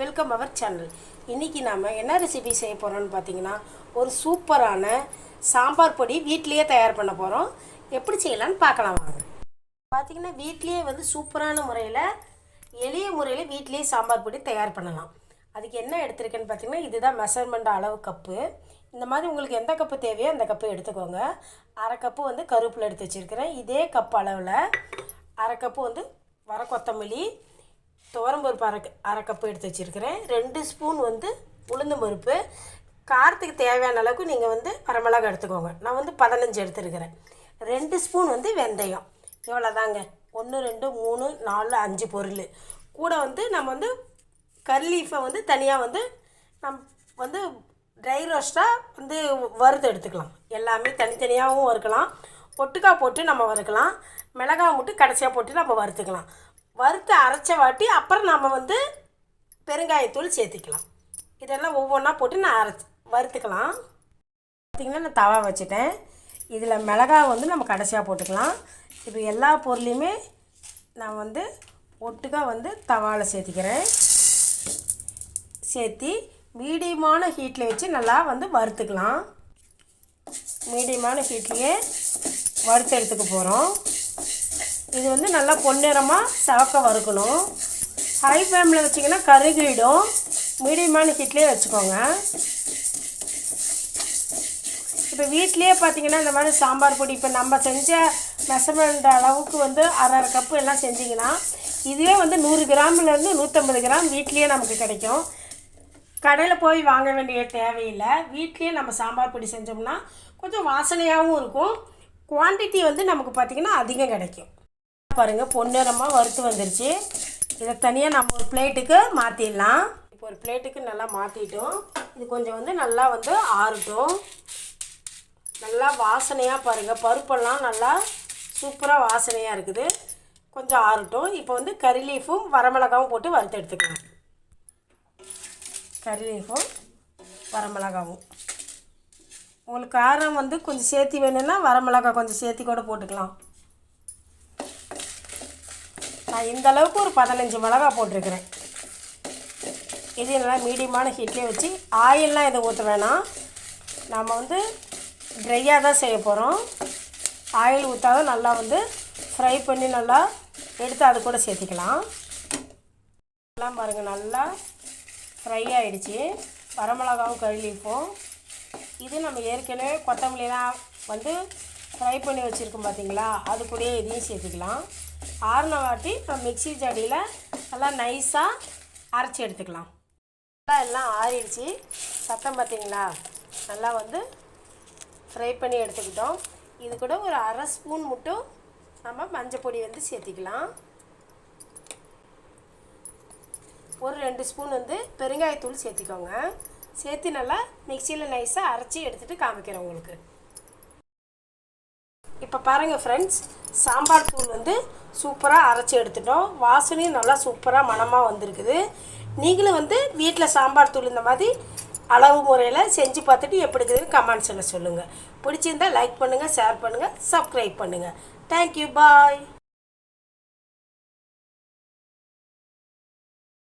Welcome our channel இன்றைக்கி நாம் என்ன ரெசிபி செய்ய போகிறோம்னு பார்த்தீங்கன்னா ஒரு சூப்பரான சாம்பார் பொடி வீட்லேயே தயார் பண்ண போகிறோம் எப்படி செய்யலாம்னு பார்க்கலாம் வாங்க. பார்த்தீங்கன்னா வீட்லேயே வந்து சூப்பரான முறையில் எளிய முறையில் வீட்லேயே சாம்பார் பொடி தயார் பண்ணலாம். அதுக்கு என்ன எடுத்திருக்கேன்னு பார்த்தீங்கன்னா இதுதான் மெஷர்மெண்ட் அளவு கப்பு. இந்த மாதிரி உங்களுக்கு எந்த கப்பு தேவையோ அந்த கப்பு எடுத்துக்கோங்க. அரை கப்பு வந்து கருப்பில் எடுத்து வச்சுருக்கிறேன். இதே கப் அளவில் அரை கப்பு வந்து வர கொத்தமல்லி துவரம்பருப்பு அரை அரை கப்பு எடுத்து வச்சுருக்கிறேன். ரெண்டு ஸ்பூன் வந்து உளுந்து பருப்பு. காரத்துக்கு தேவையான அளவுக்கு நீங்கள் வந்து வரமிளகா எடுத்துக்கோங்க. நான் வந்து பதினஞ்சு எடுத்துருக்கிறேன். ரெண்டு ஸ்பூன் வந்து வெந்தயம். இவ்வளோதாங்க ஒன்று ரெண்டு மூணு நாலு அஞ்சு பொருள். கூட வந்து நம்ம வந்து கர்லீஃபை வந்து தனியாக வந்து நம் வந்து ட்ரை ரோஸ்ட்டாக வந்து வறுத்து எடுத்துக்கலாம். எல்லாமே தனித்தனியாகவும் வறுக்கலாம். ஒட்டுக்காய் போட்டு நம்ம வறுக்கலாம். மிளகாய் மட்டும் கடைசியாக போட்டு நம்ம வறுத்துக்கலாம். வறுத்து அரைச்ச வாட்டி அப்புறம் நம்ம வந்து பெருங்காயத்தூள் சேர்த்திக்கலாம். இதெல்லாம் ஒவ்வொன்றா போட்டு நான் அரைச்சி வறுத்துக்கலாம். பார்த்திங்கன்னா நான் தவா வச்சுட்டேன். இதில் மிளகாய் வந்து நம்ம கடைசியாக போட்டுக்கலாம். இப்போ எல்லா பொருளையுமே நான் வந்து ஒட்டுக்கா வந்து தவாவில் சேர்த்திக்கிறேன். சேர்த்தி மீடியமான ஹீட்டில் வச்சு நல்லா வந்து வறுத்துக்கலாம். மீடியமான ஹீட்லேயே வறுத்து எடுத்துக்க போகிறோம் இது வந்து நல்லா பொன்னிறமாக சவக்க வறுக்கணும். ஹை ஃப்ளேமில் வச்சிங்கன்னா கருகிடும். மீடியமான ஹீட்லேயே வச்சுக்கோங்க. இப்போ வீட்லேயே பார்த்தீங்கன்னா இந்த மாதிரி சாம்பார் பொடி இப்போ நம்ம செஞ்ச மெஷர்மெண்ட் அளவுக்கு வந்து அரை அரை கப்பு எல்லாம் செஞ்சிங்கன்னா இதுவே வந்து நூறு கிராம்லேருந்து நூற்றம்பது கிராம் வீட்லேயே நமக்கு கிடைக்கும். கடையில் போய் வாங்க வேண்டிய தேவையில்லை. வீட்லேயே நம்ம சாம்பார் பொடி செஞ்சோம்னா கொஞ்சம் வாசனையாகவும் இருக்கும். குவான்டிட்டி வந்து நமக்கு பார்த்திங்கன்னா அதிகம் கிடைக்கும். பாருங்கள் பொன்னிறமாக வறுத்து வந்துருச்சு. இதை தனியாக நம்ம ஒரு பிளேட்டுக்கு மாற்றிடலாம் இப்போ ஒரு பிளேட்டுக்கு நல்லா மாற்றிட்டோம் இது கொஞ்சம் வந்து நல்லா வந்து ஆறட்டும். நல்லா வாசனையாக பாருங்கள் பருப்பெல்லாம் நல்லா சூப்பராக வாசனையாக இருக்குது. கொஞ்சம் ஆறட்டும். இப்போ வந்து கறி லீஃபும் வரமிளகாவும் போட்டு வறுத்து எடுத்துக்கலாம். கறி லீஃபும் வரமிளகாவும். உங்களுக்கு காரம் வந்து கொஞ்சம் சேர்த்தி வேணும்னா வரமிளகா கொஞ்சம் சேர்த்தி கூட போட்டுக்கலாம். நான் இந்த அளவுக்கு ஒரு பதினஞ்சு மிளகா போட்டிருக்கிறேன். இது நல்லா மீடியமான ஹீட்லேயே வச்சு ஆயிலெலாம் இதை ஊற்ற வேணாம். நாம் வந்து ட்ரையாக தான் செய்ய போகிறோம் ஆயில் ஊற்றாத நல்லா வந்து ஃப்ரை பண்ணி நல்லா எடுத்து அது கூட சேர்த்திக்கலாம். எல்லாம் பாருங்கள் நல்லா ஃப்ரை ஆகிடுச்சி வரமிளகாவும் கழுவிப்போம் இது நம்ம ஏற்கனவே கொத்தமல்லிலாம் வந்து ஃப்ரை பண்ணி வச்சுருக்கோம் பார்த்தீங்களா அது கூடயே இதையும் சேர்த்துக்கலாம். ஆறின வாட்டி இப்போ மிக்ஸி ஜடியில் நல்லா நைஸாக அரைச்சி எடுத்துக்கலாம். நல்லா எல்லாம் ஆறிடுச்சு. சத்தம் பார்த்திங்களா நல்லா வந்து ஃப்ரை பண்ணி எடுத்துக்கிட்டோம். இது கூட ஒரு அரை ஸ்பூன் மட்டும் நம்ம மஞ்சள் பொடி வந்து சேர்த்திக்கலாம். ஒரு ரெண்டு ஸ்பூன் வந்து பெருங்காயத்தூள் சேர்த்திக்கோங்க. சேர்த்து நல்லா மிக்சியில் நைஸாக அரைச்சி எடுத்துகிட்டு காமிக்கிறேன் உங்களுக்கு. இப்போ பாருங்கள் ஃப்ரெண்ட்ஸ் சாம்பார் தூள் வந்து சூப்பராக அரைச்சி எடுத்துட்டோம். வாசனையும் நல்லா சூப்பராக மணமாக வந்திருக்குது. நீங்களும் வந்து வீட்டில் சாம்பார் தூள் இந்த மாதிரி அளவு முறையில் செஞ்சு பார்த்துட்டு எப்படி இருக்குதுன்னு கமெண்ட்ஸில் சொல்லுங்கள் பிடிச்சிருந்தா லைக் பண்ணுங்கள் ஷேர் பண்ணுங்கள் சப்ஸ்கிரைப் பண்ணுங்கள் தேங்க்யூ பாய்